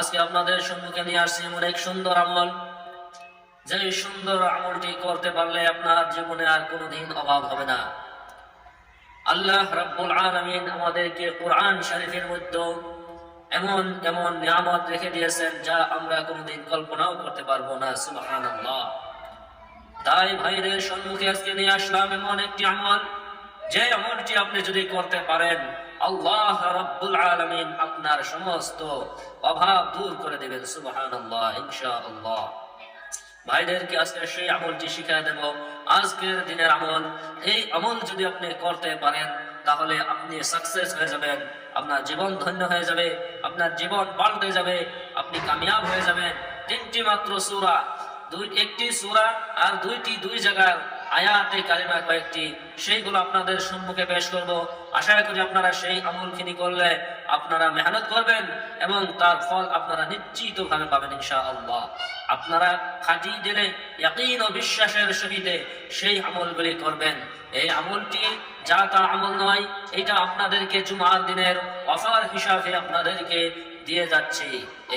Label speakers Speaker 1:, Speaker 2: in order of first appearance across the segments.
Speaker 1: আজকে আপনাদের সম্মুখে নিয়ে আসছি এমন এক সুন্দর আমল। যে সুন্দর আমলটি করতে পারলে আপনার জীবনে আর কোনোদিন অভাব হবে না। আল্লাহ রাব্বুল আলামিন আমাদেরকে কোরআন শরীফের মধ্যে এমন এমন নিয়ামত রেখে দিয়েছেন যা আমরা কোনোদিন কল্পনাও করতে পারব না, সুবহানাল্লাহ। তাই ভাইদের সম্মুখে আজকে নিয়ে আসলাম এমন একটি আমল। যে আমলটি আপনি যদি করতে পারেন আল্লাহ রাব্বুল আলামিন আপনার সমস্ত অভাব দূর করে দেবেন, সুবহানাল্লাহ, ইনশাআল্লাহ। ভাইদেরকে আজকে সেই আমলটি শিখিয়ে দেব। আজকের দিনের আমল, এই আমল যদি আপনি করতে পারেন, তাহলে আপনি সাকসেস হয়ে যাবেন, আপনার জীবন ধন্য হয়ে যাবে, আপনার জীবন পাল্টে যাবে, আপনি কামিয়াব হয়ে যাবেন। তিনটি মাত্র সূরা, দুই, একটি সূরা আর দুইটি দুই জায়গার আয়াতে কালিমা কয়েকটি, সেইগুলো আপনাদের সম্মুখে পেশ করব। আশা করি আপনারা সেই আমলখিনি করলে আপনারা মেহনত করবেন এবং তার ফল আপনারা নিশ্চিত ভাবে পাবেন ইনশাআল্লাহ। আপনারা খাঁটি দিলে, ইয়াকিন ও বিশ্বাসের সহিতে সেই আমলগুলি করবেন। এই আমলটি যা তা আমল নয়, এটা আপনাদেরকে জুমার দিনের অফার হিসাবে আপনাদেরকে দিয়ে যাচ্ছি।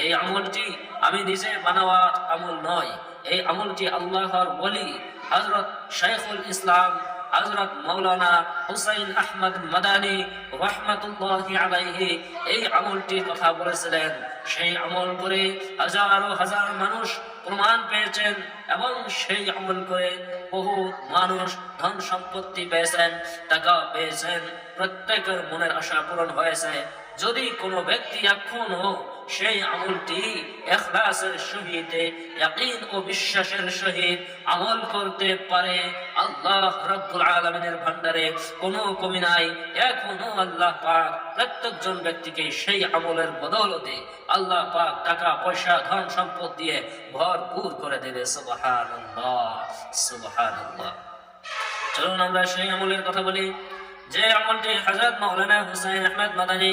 Speaker 1: এই আমলটি আমি নিজে বানাওয়া আমল নয়, এই আমলটি আল্লাহর বলি হজরত শেখুল ইসলাম হজরত মৌলানা হুসাইন আহমদ মাদানী রহমতুল্লাহ আলাইহি এই আমলটির কথা বলেছিলেন। সেই আমল করে হাজারো হাজার মানুষ প্রমাণ পেয়েছেন এবং সেই আমল করে বহু মানুষ ধন সম্পত্তি পেয়েছেন, টাকা পেয়েছেন, প্রত্যেকের মনের আশা পূরণ হয়েছে। যদি কোনো ব্যক্তি এখনও সেই আমলটি এখলাসের সহিত ইয়াকিন ও বিশ্বাসের সহিত আমল করতে পারে আল্লাহ রাব্বুল আলামিনের ভান্ডারে কোনো কমি নাই, এখনও আল্লাহ পাক প্রত্যেকজন ব্যক্তিকে সেই আমলের বদৌলতে আল্লাহ পাক টাকা, পয়সা, ধন সম্পদ দিয়ে ভরপুর করে দেবে। সুবহানাল্লাহ সুবহানাল্লাহ। চলুন আমরা সেই আমলের কথা বলি। যে আমলটি হযরত মাওলানা হুসাইন আহমদ মাদানী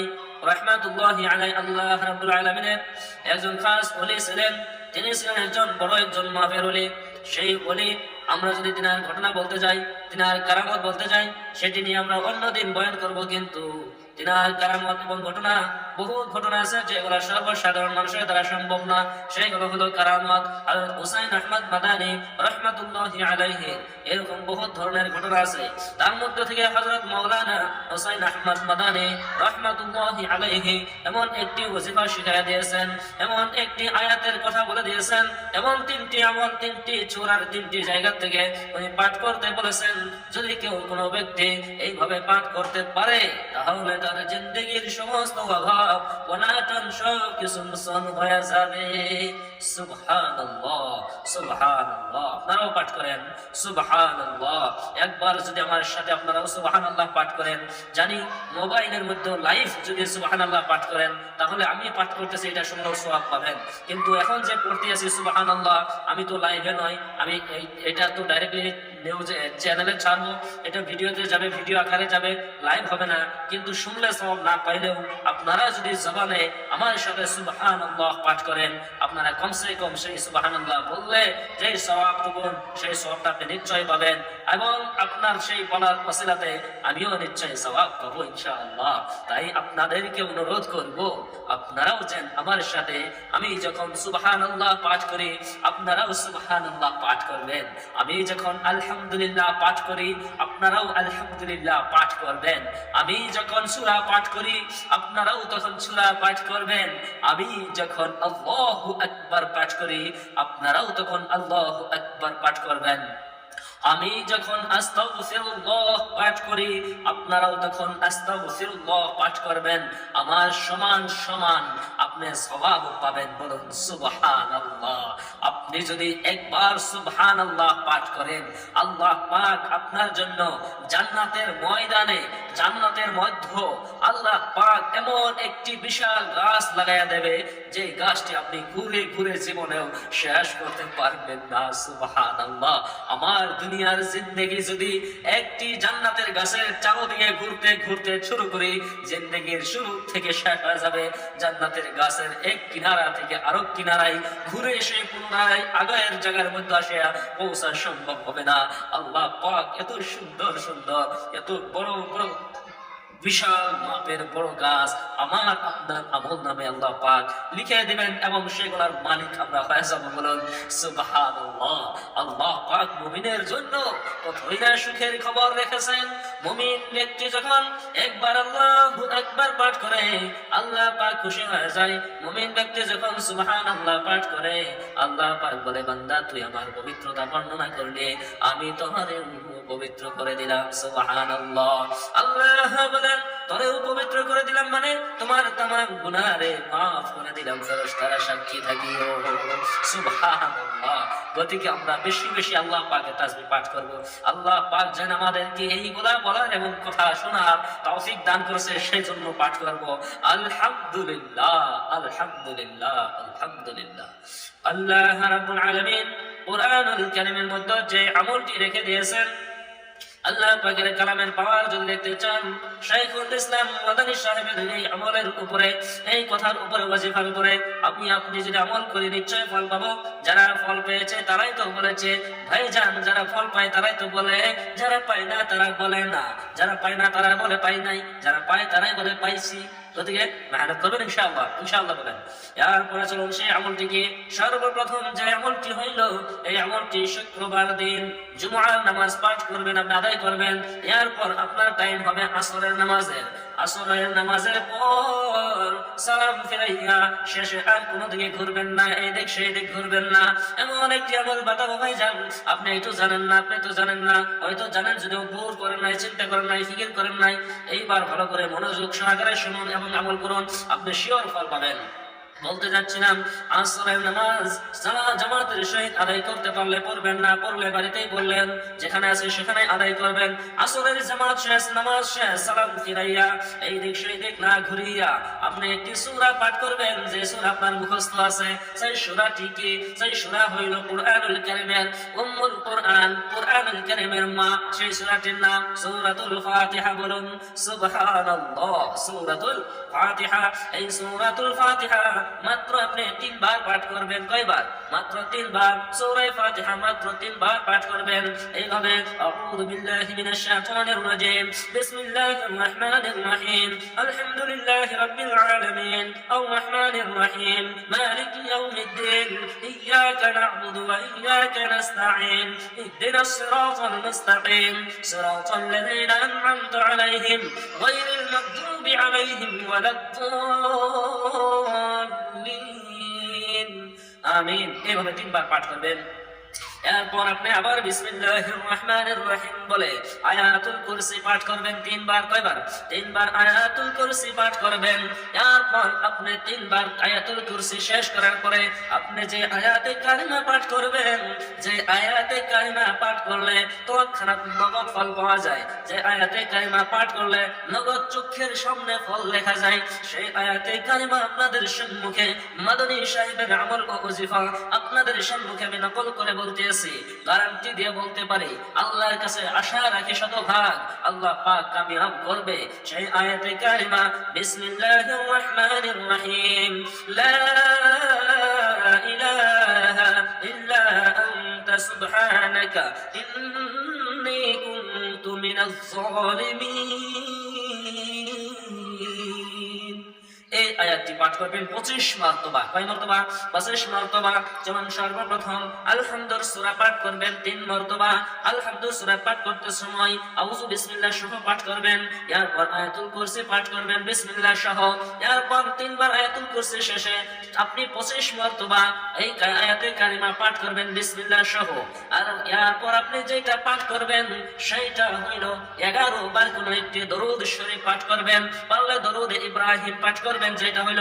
Speaker 1: একজন খাস ওলি ছিলেন। তিনি ছিলেন একজন বড় একজন মাফের ওলি। সেই ওলি আমরা যদি তিনার ঘটনা বলতে যাই, তিনার কারামত বলতে যাই, সেটি নিয়ে আমরা অন্যদিন বয়ান করব। কিন্তু তিনার কারামত এবং ঘটনা বহু ঘটনা আছে যেগুলো সর্বসাধারণ মানুষের দ্বারা সম্ভব না। সেগুলো হলো কারামত। আর হুসাইন আহমদ মাদানী রহমাতুল্লাহ আলাইহি, এরকম বহু ধরনের ঘটনা আছে। তার মধ্যে থেকে হযরত মাওলানা হুসাইন আহমদ মাদানী রহমাতুল্লাহ আলাইহি এমন একটি ওজিফা শিখাইয়া দিয়েছেন, এমন একটি আয়াতের কথা বলে দিয়েছেন, এমন তিনটি আমল তিনটি চূড়ার তিনটি জায়গা থেকে উনি পাঠ করতে বলেছেন। যদি কেউ কোনো ব্যক্তি এইভাবে পাঠ করতে পারে, তাহলে তার জিন্দগির সমস্ত অভাব অনাটন সব কিছু আপনারাও পাঠ করেন, সুবহানাল্লাহ। একবার যদি আমার সাথে আপনারাও সুবহানাল্লাহ পাঠ করেন, জানি মোবাইলের মধ্যে লাইভ যদি সুবহানাল্লাহ পাঠ করেন, তাহলে আমি পাঠ করতেছি, এটা সুন্দর সওয়াব পাবেন। কিন্তু এখন যে পড়তে আছি, সুবহানাল্লাহ, আমি তো লাইভে নয়, আমি এটা তো ডাইরেক্টলি নিউজ চ্যানেলে ছাড়বো, এটা ভিডিওতে যাবে ভিডিও আকারে যাবে লাইভ হবে না। কিন্তু শুনলে সব না পাইলেও আপনারা যদি জবানে আমার সাথে আল্লাহ পাঠ করেন, আপনারা কমসে কম সেই আল্লাহ বললে সবাবটুকু সেই সবটা আপনি নিশ্চয় পাবেন। এবং আপনার সেই বলার আমিও নিশ্চয় সবাব পাবো ইনশাআল্লাহ। তাই আপনাদেরকে অনুরোধ করব, আপনারাও যেন আমার সাথে আমি যখন সুবহান আল্লাহ পাঠ করি, আপনারাও সুবহান আল্লাহ পাঠ করবেন। আমি যখন আলহামদুলিল্লাহ পাঠ করি, আপনারাও আলহামদুলিল্লাহ পাঠ করবেন। আমি যখন সূরা পাঠ করি, আপনারাও তখন সূরা পাঠ করবেন। আমি যখন আল্লাহু আকবার পাঠ করি, আপনারাও তখন আল্লাহু আকবার পাঠ করবেন। আমি যখন আস্তাগফিরুল্লাহ পাঠ করি, আপনারাও তখন আস্তাগফিরুল্লাহ পাঠ করবেন। আমার সমান সমান আপনি সওয়াব পাবেন বলুন সুবহান আল্লাহ আপনি যদি একবার সুবহান আল্লাহ পাঠ করেন, আল্লাহ পাক আপনার জন্য জান্নাতের ময়দানে জান্নাতের মধ্য আল্লাহ পাক এমন একটি বিশাল গাছ লাগাইয়া দেবে, যে গাছটি আপনি ঘুরে ঘুরে জীবনেও শেষ করতে পারবেন না। সুবহানাল্লাহ। আমার দুনিয়ার জিন্দেগি যদি একটি জান্নাতের গাছের চারোদিকে ঘুরতে ঘুরতে শুরু করি, জিন্দেগির শুরু থেকে শেষ হয়ে যাবে। জান্নাতের গাছের এক কিনারা থেকে আরও কিনারায় ঘুরে এসে পুনরায় আগের জায়গার মধ্যে আসিয়া পৌঁছা সম্ভব হবে না। আল্লাহ পাক এত সুন্দর সুন্দর, এত বড় বড় বিশাল মাপের বড় গাছ, আমার আমল নামে আল্লাহ পাক লিখে দিবেন এবং মালিক আমরা হয়ে যাব বলুন আল্লাহ পাক মুমিনের জন্য কতই না সুখের খবর রেখেছেন। মুমিন ব্যক্তি যখন একবার আল্লাহ একবার পাঠ করে, আল্লাহ পাক খুশি হয়ে যায়। মুমিন ব্যক্তি যখন সুবহান আল্লাহ পাঠ করে, আল্লাহ পাক বলে, বান্দা, তুই আমার পবিত্রতা বর্ণনা করলে, আমি তোমারে পবিত্র করে দিলাম আল্লাহ বলেন তোরেও পবিত্র করে দিলাম মানে তোমার তামাম গুনারে মাফ করে দিলাম ফেরেশতারা সাক্ষী থাকিও। সুবহানাল্লাহ। গতিকে আমরা বেশি বেশি আল্লাহ পাকের তাসবিহ পাঠ করব। আল্লাহ পাক যেন আমাদেরকে এইগুলা বলার এবং কথা শোনার তৌফিক দান করেছে সেই জন্য পাঠ করব। আলহামদুলিল্লাহ আলহামদুলিল্লাহ আলহামদুলিল্লাহ। আল্লাহ রাব্বুল আলামিন কোরআনুল কারীমের মধ্যে যে আমলটি রেখে দিয়েছেন আল্লাহ পাকের কালামের পাওয়ার যদি দেখতে চান। শাইখুল ইসলাম মাদানী সাহেবের এই আমলের উপরে, এই কথার উপরে ওয়াজিফার উপরে আপনি আপনি যদি আমল করে নিশ্চয় ফল পাবো। যারা ফল পেয়েছে তারাই তো বলেছে ভাই যান যারা ফল পায় তারাই তো বলে, যারা পায় না তারা বলে না। যারা পায় না তারা বলে পাই নাই, যারা পায় তারাই বলে পাইছি। গতিকে মেহনত করবেন ইনশাআল্লাহ ইনশাআল্লাহ বলেন। এরপরে চলুন সেই সর্বপ্রথম যে আমলটি হইল, এই আমলটি শুক্রবার দিন জুমার নামাজ পাঠ করবেন, আপনি আদায় করবেন। এরপর আপনার টাইম হবে আসরের নামাজের, আসরের নামাজের পর সালাম শেষে আর কোনো দিকে ঘুরবেন না এই দিক সেই দিক ঘুরবেন না। এমন একটি আমল যান আপনি একটু জানেন না, আপনি তো জানেন না। হয়তো জানেন যদিও ভুল করেন নাই, চিন্তা করেন নাই, ফিকির করেন নাই। এইবার ভালো করে মনোযোগ সহকারে শুনুন এবং আমল করুন। আপনি শিওর ফল পাবেন। বলতে যাচ্ছিলাম, আসরের নামাজ যারা জামাতের সহিত আদায় করতে পারলে পড়বেন না, পড়লে বাড়িতেই বললেন, যেখানে আছে সেখানে আদায় করবেন। আসরের জামাত শেষ, নামাজ শেষ, সালাম ফিরাইয়া এই দিক সেই দিক না ঘুরিয়া আপনি একটি সূরা পাঠ করবেন, যে সূরা আপনার মুখস্থ আছে, সেই সূরাটি কি সেই সূরা হইল কুরআনুল কারীমের উম্মুল কুরআন, কুরআনুল কারীমের মা, সেই সূরাটির নাম সূরাতুল ফাতিহা বলুন। সুবহানাল্লাহ, সূরাতুল ফাতিহা, এই সূরাতুল ফাতিহা মাত্র আপনি তিনবার পাঠ করবেন। কয়বার মাত্র তিনবার সূরা ফাতিহা মাত্র তিনবার পাঠ করবেন। এইভাবে আউযু বিল্লাহি মিনাশ শাইতানির রাজিম। বিসমিল্লাহির রাহমানির রহিম। আলহামদুলিল্লাহি রাব্বিল আলামিন। আর রাহমানির রহিম। মালিকি ইয়াউমিদ্দিন। ইয়্যাকা না'বুদু ওয়া ইয়্যাকা নাস্তাঈন। ইহদিনাস সিরাতাল মুস্তাকিম। সিরাতাল লাযীনা আন'আমতা আলাইহিম। গায়রিল মাগদুবি আলাইহিম ওয়ালাদ-দাল্লিন আমিন। এভাবে তিনবার পাঠ করবেন। এরপর আপনি আবার বিসমিল্লাহির রহমানির রহিম। বলে, আয়াতুল কুরসি পাঠ করবেন তিনবার, কয়বার? তিনবার আয়াতুল কুরসি পাঠ করবেন। এরপর আপনি তিনবার আয়াতুল কুরসি শেষ করার পরে আপনি যে আয়াতে পাঠ করবেন, যে আয়াতে পাঠ করলে তৎক্ষণাৎ নগদ ফল পাওয়া যায়। যে আয়াতে পাঠ করলে নগদ চোখের সামনে ফল লেখা যায়, সেই আয়াতে কারিমা আপনাদের সম্মুখে মাদনী সাহেবের আমল ও ওজিফা আপনাদের সম্মুখে আমি নকল করে বলতেছি গ্যারান্টি দিয়ে বলতে পারি, আল্লাহর কাছে আশা রাখি শতভাগ আল্লাহ পাক কামিয়াব করবে। সেই আয়াতে কারিমা, বিসমিল্লাহির রহমানির রহিম। লা ইলাহা ইল্লা আনতা সুবহানাকা, ইন্নী কুনতু মিনাজ জালিমিন পাঠ করবেন পঁচিশ মার্তবা। কয় মার্তবা? পঁচিশ মার্তবা। যেমন সর্বপ্রথম, আলহামদুর সুরা পাঠ করবেন তিন মর্তবা। আলহামদুর সুরা পাঠ করতে সময়, আউযু বিসমিল্লাহ সহ পাঠ করবেন। এরপর আয়াতুল কুরসি পাঠ করবেন বিসমিল্লাহ সহ। এরপর তিনবার আয়াতুল কুরসি শেষে আপনি পঁচিশ মর্তবা এই আয়াতে কারিমা পাঠ করবেন বিসমিল্লাহ সহ। আর এরপর আপনি যেটা পাঠ করবেন, সেইটা হইল এগারো বার কোন একটি দরুদ শরীফ পাঠ করবেন। পারলে দরুদ ইব্রাহিম পাঠ করবেন, যেটা হইল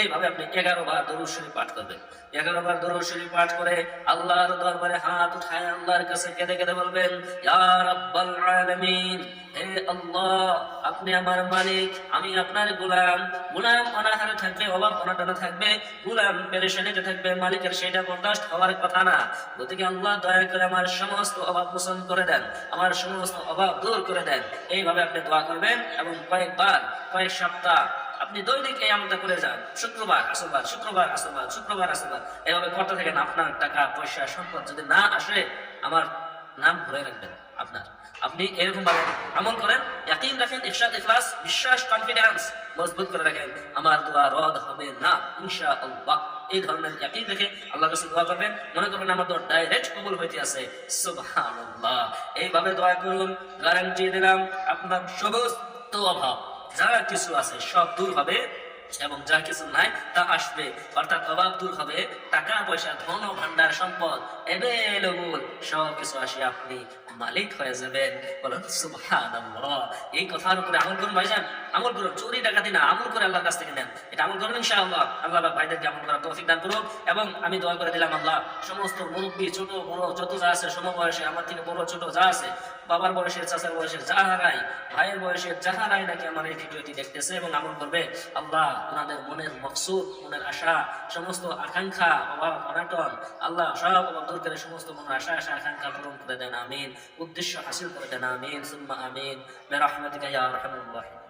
Speaker 1: এইভাবে আপনি এগারো বার দরুদ শরীফ পাঠ করবেন। এগারো বার দরুদ শরীফ পাঠ করে আল্লাহর দরবারে হাত উঠায় আল্লাহর কাছে কেঁদে কেঁদে বলবেন, ইয়া রাব্বাল আলামিন, হে আল্লাহ, আপনি আমার মালিক, আমি আপনার গোলাম। গোলাম অনাহারে থাকবে, অভাব অনাটনে থাকবে, গোলাম পেরেশানিতে থাকবে, মালিকের সেটা বরদাস্ত হওয়ার কথা না। গতিকে আল্লাহ দয়া করে আমার সমস্ত অভাব পোষণ করে দেন, আমার সমস্ত অভাব দূর করে দেন। এইভাবে আপনি দোয়া করবেন এবং কয়েকবার, কয়েক সপ্তাহ আপনি দৈনিক এই আমলটা করে যান। শুক্রবার, আসরবার শুক্রবার আসরবার শুক্রবার, আসরবার। এভাবে করতে থাকেন আপনার টাকা, পয়সা, সম্পদ যদি না আসে, আমার নাম ধরে রাখবেন আপনার। আপনি এরকম ভাবে আমল করেন, ইয়াকিন রাখেন ইরশাদ ইখলাস, বিশ্বাস কনফিডেন্স মজবুত করে রাখেন। আমার দোয়া রদ হবে না, ইনশাআল্লাহ। এই ধরনের ইয়াকিন রেখে আল্লাহ কাছে দোয়া করবেন। মনে করবেন আমার দোয়া ডাইরেক্ট কবুল হইতে আছে। সুবহানাল্লাহ। এইভাবে দোয়া করুন গ্যারান্টি দিলাম, আপনার সমস্ত অভাব যা কিছু আছে সব দূর হবে। এবং যা কিছু নাই, তা আসবে। অর্থাৎ অভাব দূর হবে টাকা পয়সা ধন ভান্ডার সম্পদ এভেলেবল সব কিছু আসে আপনি মালিক হয়ে যাবেন। বলেন, সুবহানাল্লাহ। এই কথার উপরে আমল করুন ভাইজান, আমল করুন। চুরি, ডাকাতি না, আমল করে আল্লাহর কাছ থেকে নেন। এটা আমল করুন ইনশাআল্লাহ। আল্লাহ পাক ভাইদেরকে আমল করার তৌফিক দান করুন এবং আমি দোয়া করে দিলাম আল্লাহ, সমস্ত মুরব্বী, ছোট, বড়, যত যা আছে, সমবয়সে, আমার থেকে বড়, ছোট যা আছে, বাবার বয়সের চাচার বয়সের যাহারাই, ভাইয়ের বয়সের যাহারাই নাকি আমার এই ভিডিওটি দেখতেছে এবং আমল করবে, আল্লাহ ওনাদের মনের মকসুদ, মনের আশা, সমস্ত আকাঙ্ক্ষা, অভাব, অনাটন, আল্লাহ সব অভাব দূর করে সমস্ত মনের আশা আশা, আকাঙ্ক্ষা পূরণ করে দেন, আমিন। উদ্দেশ্য হাসিল করে দেন, আমিন। সুম্মা আমিন। বেরহমাতিকা ইয়া রাহিমিন